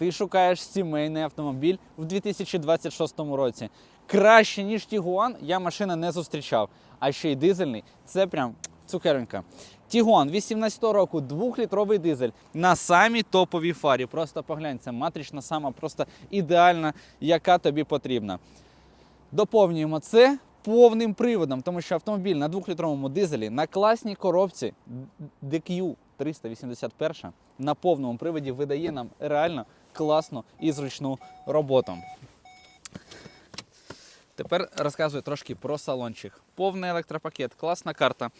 ти шукаєш сімейний автомобіль в 2026 році. Краще, ніж Тігуан, я машина не зустрічав. А ще й дизельний це прям цукеренька. Тігуан 18 року, 2-літровий дизель на самій топовій фарі. Просто поглянь, це матрична сама, просто ідеальна, яка тобі потрібна. Доповнюємо це повним приводом, тому що автомобіль на 2-літровому дизелі на класній коробці DQ 381 на повному приводі видає нам реально класну і зручну роботу. Тепер розказую трошки про салончик. Повний електропакет, класна карта.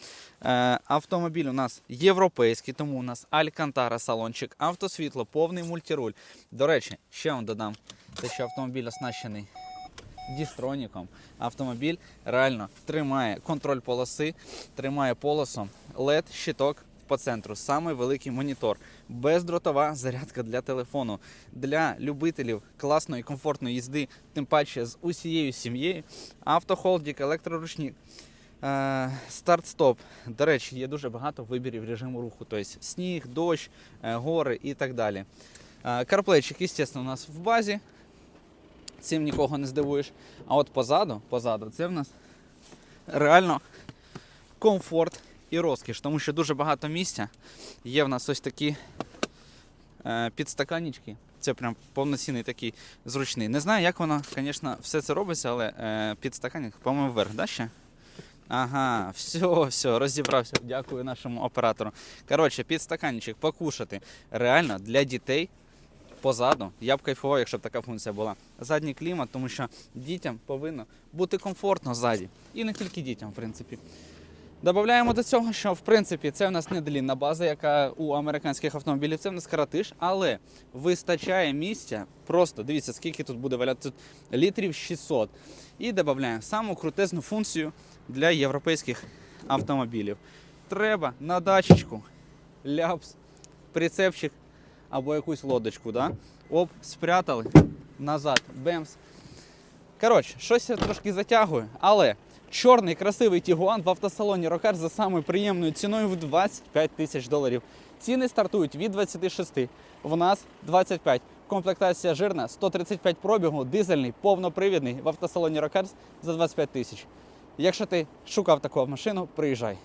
Е, автомобіль у нас європейський, тому у нас Алькантара салончик, автосвітло, повний мультируль. До речі, ще вам додам, те, що автомобіль оснащений дістроніком. Автомобіль реально тримає контроль полоси, тримає полосом LED щиток по центру. Самий великий монітор, бездротова зарядка для телефону. Для любителів класної комфортної їзди, тим паче з усією сім'єю. Автохолдік, електроручник. Е, Старт-стоп. До речі, є дуже багато вибірів режиму руху, тобто сніг, дощ, е, гори і так далі. Е, Карплейчик, звісно, у нас в базі. Цим нікого не здивуєш. А от позаду, позаду, це в нас реально комфорт і розкіш, тому що дуже багато місця. Є в нас ось такі е, підстаканнички. Це прям повноцінний такий зручний. Не знаю, як воно, звісно, все це робиться, але е, підстаканник, по-моєму, вверх, да, ще? Ага, все, все, розібрався. Дякую нашому оператору. Коротше, підстаканничок покушати. Реально для дітей позаду. Я б кайфував, якщо б така функція була. Задній клімат, тому що дітям повинно бути комфортно ззаді. І не тільки дітям, в принципі. Додаємо до цього, що в принципі це в нас не длінна база, яка у американських автомобілів, це в нас каратиш, але вистачає місця. Просто дивіться, скільки тут буде валяти тут літрів 600. І додаємо саму крутезну функцію для європейських автомобілів. Треба на дачечку, ляпс, прицепчик або якусь лодочку. Да? Оп, спрятали назад, бемс. Коротше, щось я трошки затягую, але чорний красивий Тігуан в автосалоні Рокар за самою приємною ціною в 25 тисяч доларів. Ціни стартують від 26, в нас 25. Комплектація жирна, 135 пробігу, дизельний, повнопривідний в автосалоні Рокарс за 25 тисяч. Якщо ти шукав таку машину, приїжджай.